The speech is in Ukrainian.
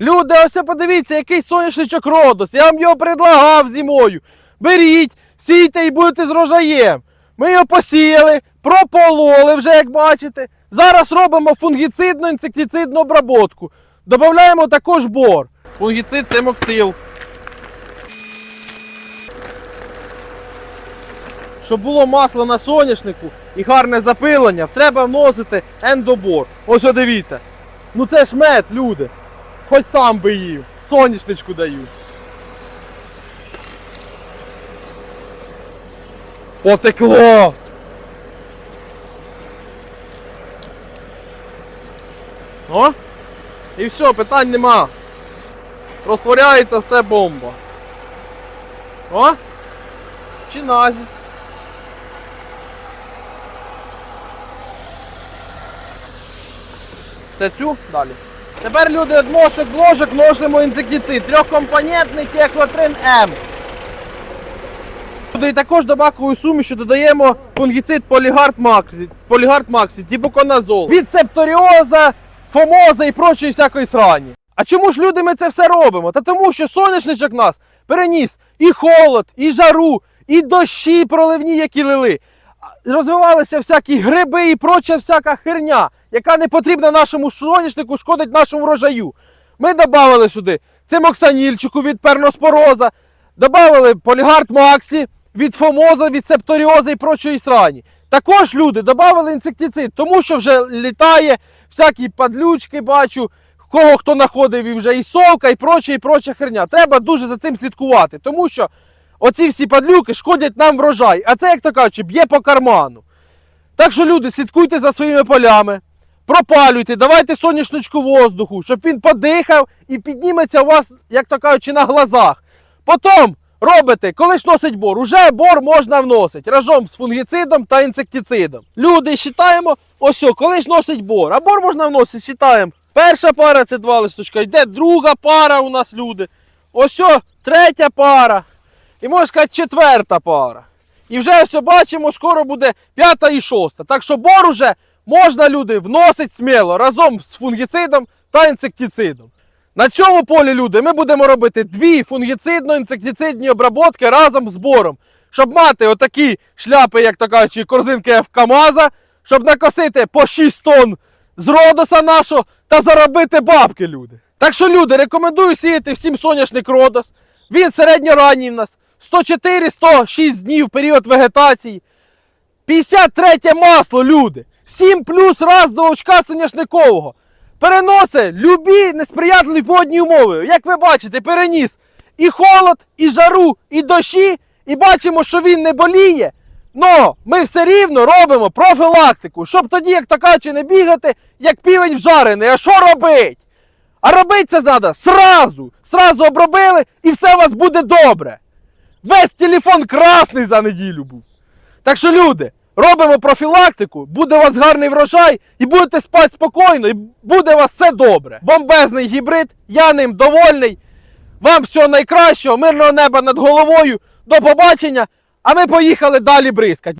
Люди, ось подивіться, який соняшничок Родос. Я вам його предлагав зимою. Беріть, сійте і будете з рожаєм. Ми його посіяли, пропололи вже, як бачите. Зараз робимо фунгіцидну інсектицидну обработку. Додаємо також бор. Фунгіцид це моксил. Щоб було масло на соняшнику і гарне запилення, треба вносити ендобор. Ось дивіться. Ну це ж мед, люди. Хоч сам би їв. Соняшничку даю. Потекло. О! І все, питань нема. Розтворяється все бомба. О! Чиназіс. Це цю далі. Тепер люди від мошок ложок носимо інсектицид. Трьохкомпонентний теклотрин М. Туди також до бакової суміші додаємо фунгіцид Полігард Максі, Полігард Максі, тібуконазол. Від септоріоза, фомоза і прочої всякої срані. А чому ж люди ми це все робимо? Та тому, що соняшничок нас переніс і холод, і жару, і дощі проливні, які лили. Розвивалися всякі гриби і проча всяка херня, яка не потрібна нашому соняшнику, шкодить нашому врожаю. Ми додали сюди цимоксанільчику від перноспороза, додали полігард Максі від фомоза, від септоріоза і прочої срані. Також люди додали інсектицид, тому що вже літає всякі падлючки, бачу, кого хто знаходив і вже і совка, і проча, і проча херня. Треба дуже за цим слідкувати, тому що оці всі падлюки шкодять нам врожай, а це, як то кажучи, б'є по карману. Так що, люди, слідкуйте за своїми полями, пропалюйте, давайте сонячничку воздуху, щоб він подихав і підніметься у вас, як то кажучи, на глазах. Потім робите, коли ж носить бор, уже бор можна вносити разом з фунгіцидом та інсектицидом. Люди, вважаємо, ось, коли ж носить бор, а бор можна вносити, вважаємо. Перша пара це два листочка, йде друга пара у нас люди. Ось, третя пара. І можна сказати, четверта пара. І вже ось бачимо, скоро буде п'ята і шоста. Так що бор уже можна люди вносить сміло разом з фунгіцидом та інсектицидом. На цьому полі, люди, ми будемо робити дві фунгіцидно-інсектицидні обработки разом з бором, щоб мати отакі шляпи, як то кажучи, корзинки F-КамАЗа, щоб накосити по 6 тонн з родоса нашого та заробити бабки, люди. Так що, люди, рекомендую сіяти всім соняшник Родос. Він середньоранній в нас. 104-106 днів період вегетації. 53 масло, люди. 7 плюс раз до очка соняшникового. Переносить любі несприятливі погодні умови. Як ви бачите, переніс і холод, і жару, і дощі. І бачимо, що він не боліє. Но ми все рівно робимо профілактику, щоб тоді, як така, не бігати, як півень вжарений. А що робить? А робити це треба сразу. Сразу обробили і все у вас буде добре. Весь телефон красний за неділю був. Так що, люди, робимо профілактику, буде у вас гарний врожай, і будете спати спокійно, і буде у вас все добре. Бомбезний гібрид, я ним довольний. Вам всього найкращого, мирного неба над головою. До побачення. А ми поїхали далі бризкати.